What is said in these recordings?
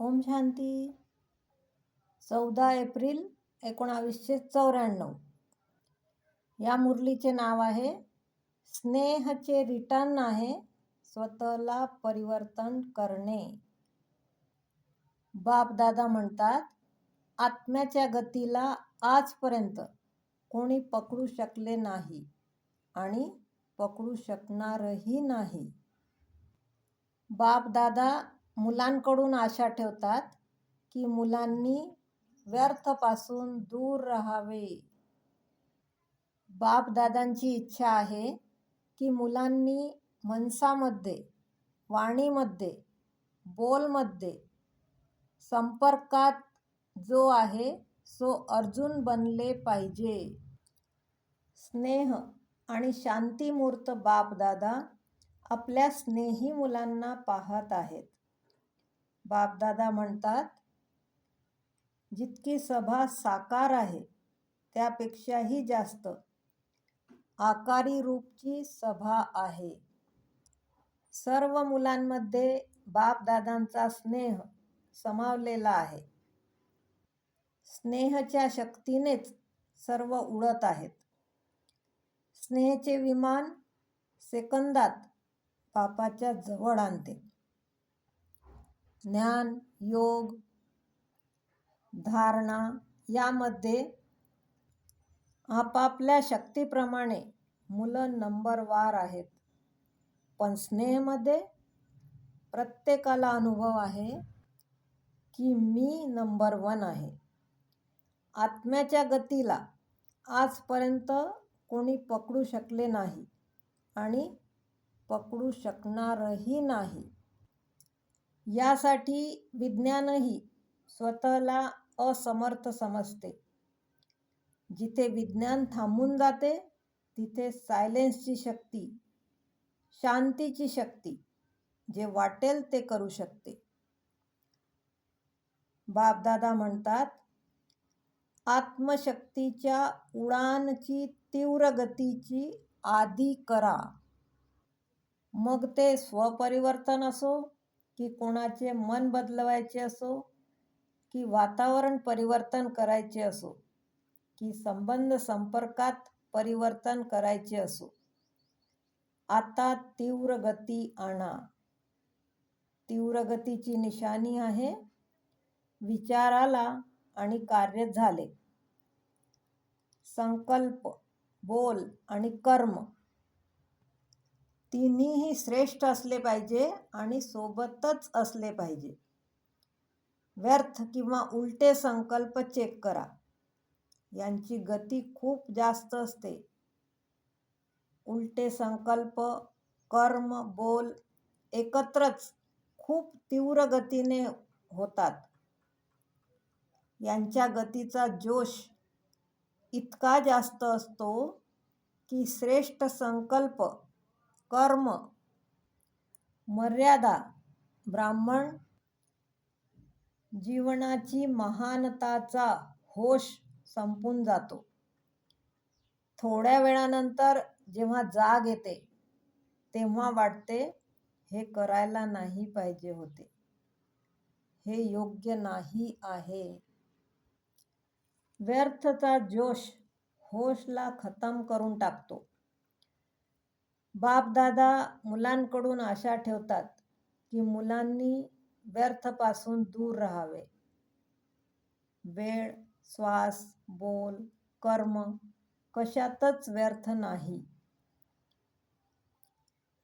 ओम शांती. चौदा एप्रिल एकोणावीसशे चौऱ्याण्णव. या मुरलीचे नाव आहे स्नेहचे रिटर्न आहे स्वतःला परिवर्तन करणे. बापदादा म्हणतात आत्म्याच्या गतीला आजपर्यंत कोणी पकडू शकले नाही आणि पकडू शकणारही नाही. बाप दादा मुलांकडून आशा ठेवतात की मुलांनी व्यर्थपासून दूर राहावे. बापदादांची इच्छा आहे की मुलांनी मनसामध्ये वाणीमध्ये बोलमध्ये संपर्कात जो आहे सो अर्जुन बनले पाहिजे. स्नेह आणि शांतीमूर्त बापदादा आपल्या स्नेही मुलांना पाहत आहेत. बापदादा म्हणतात जितकी सभा साकार आहे त्यापेक्षाही जास्त आकारी रूपची सभा आहे. सर्व मुलांमध्ये बापदादांचा स्नेह समावलेला आहे. स्नेहच्या शक्तीनेच सर्व उडत आहेत. स्नेहचे विमान सेकंदात बापाच्या जवळ आणते. ज्ञान योग धारणा यामध्ये आपापल्या शक्तीप्रमाणे मुलं नंबरवार आहेत. पण स्नेहमध्ये प्रत्येकाला अनुभव आहे की मी नंबर वन आहे. आत्म्याच्या गतीला आजपर्यंत कोणी पकडू शकले नाही आणि पकडू शकणारही नाही. यासाठी विज्ञानही स्वतःला असमर्थ समजते. जिथे विज्ञान थांबून जाते तिथे सायलेन्सची शक्ती शांतीची शक्ती जे वाटेल ते करू शकते. बापदादा म्हणतात आत्मशक्तीच्या उडानची तीव्र गतीची आधी करा. मग ते स्वपरिवर्तन असो की कोणाचे मन बदलवायचे असो की वातावरण परिवर्तन करायचे असो की संबंध संपर्कात परिवर्तन करायचे असो. आता तीव्र गती आणा. तीव्र गतीची निशाणी आहे. विचाराला आणि कार्य झाले. संकल्प बोल आणि कर्म तिन्हीही श्रेष्ठ असले पाहिजे आणि सोबतच असले पाहिजे. व्यर्थ किंवा उलटे संकल्प चेक करा. यांची गती खूप जास्त असते. उलटे संकल्प कर्म बोल एकत्रच खूप तीव्र गतीने होतात. यांच्या गतीचा जोश इतका जास्त असतो की श्रेष्ठ संकल्प कर्म. मर्यादा. ब्राह्मण जीवनाची महानताचा होश संपून जातो. थोड्या वेळानंतर जेव्हा जाग येते तेव्हा वाटते हे करायला नाही पाहिजे होते. हे योग्य नाही आहे. व्यर्थचा जोश होशला खतम करून टाकतो. बापदादा मुलांकडून आशा ठेवतात की मुलांनी व्यर्थपासून दूर राहावे. वेळ श्वास बोल कर्म कशातच व्यर्थ नाही.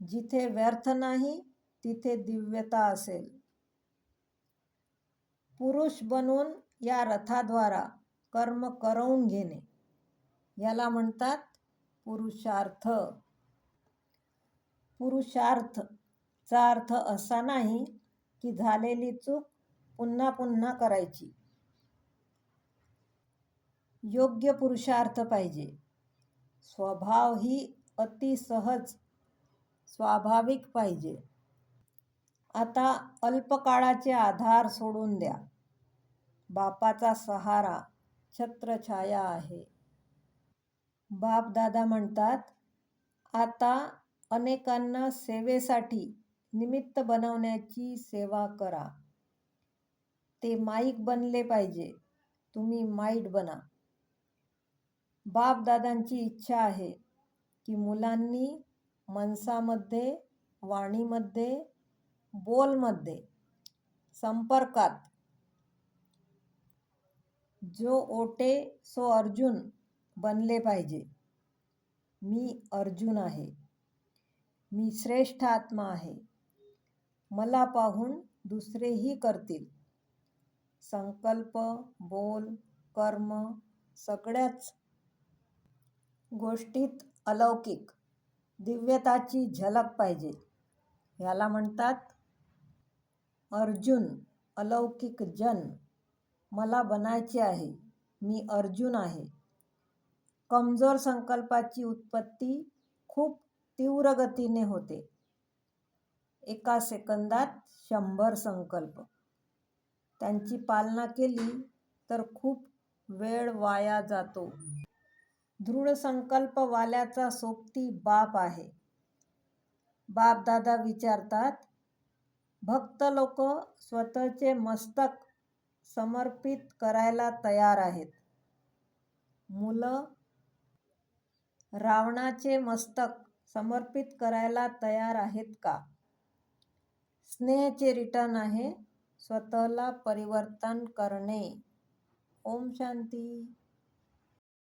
जिथे व्यर्थ नाही तिथे दिव्यता असेल. पुरुष बनून या रथाद्वारा कर्म करवून घेणे. याला म्हणतात पुरुषार्थ. पुरुषार्थचा अर्थ असा नाही की झालेली चूक पुन्हा पुन्हा करायची. योग्य पुरुषार्थ पाहिजे. स्वभाव ही अतिसहज स्वाभाविक पाहिजे. आता अल्पकाळाचे आधार सोडून द्या. बापाचा सहारा छत्रछाया आहे. बाप दादा म्हणतात आता अनेकांना सेवेसाठी निमित्त बनवण्याची सेवा करा. ते माईक बनले पाहिजे. तुम्ही माईट बना. बापदादांची इच्छा आहे की मुलांनी मनसामध्ये वाणीमध्ये बोलमध्ये संपर्कात जो ओटे सो अर्जुन बनले पाहिजे. मी अर्जुन आहे. मी श्रेष्ठ आत्मा आहे. मला पाहून दुसरेही करतील. संकल्प बोल कर्म सगळ्याच गोष्टीत अलौकिक दिव्यताची झलक पाहिजे. याला म्हणतात अर्जुन अलौकिक जन. मला बनायचे आहे. मी अर्जुन आहे. कमजोर संकल्पाची उत्पत्ती खूप तीव्र गतीने होते. एका सेकंदात शंभर संकल्प. त्यांची पालना केली तर खूप वेळ वाया जातो. दृढ संकल्पवाल्याचा सोबती बाप आहे. बापदादा विचारतात भक्त लोक स्वतःचे मस्तक समर्पित करायला तयार आहेत. मुलं रावणाचे मस्तक समर्पित करायला तयार आहेत का? स्नेहचे रिटर्न आहे. स्वतःला परिवर्तन करणे. ओम शांती.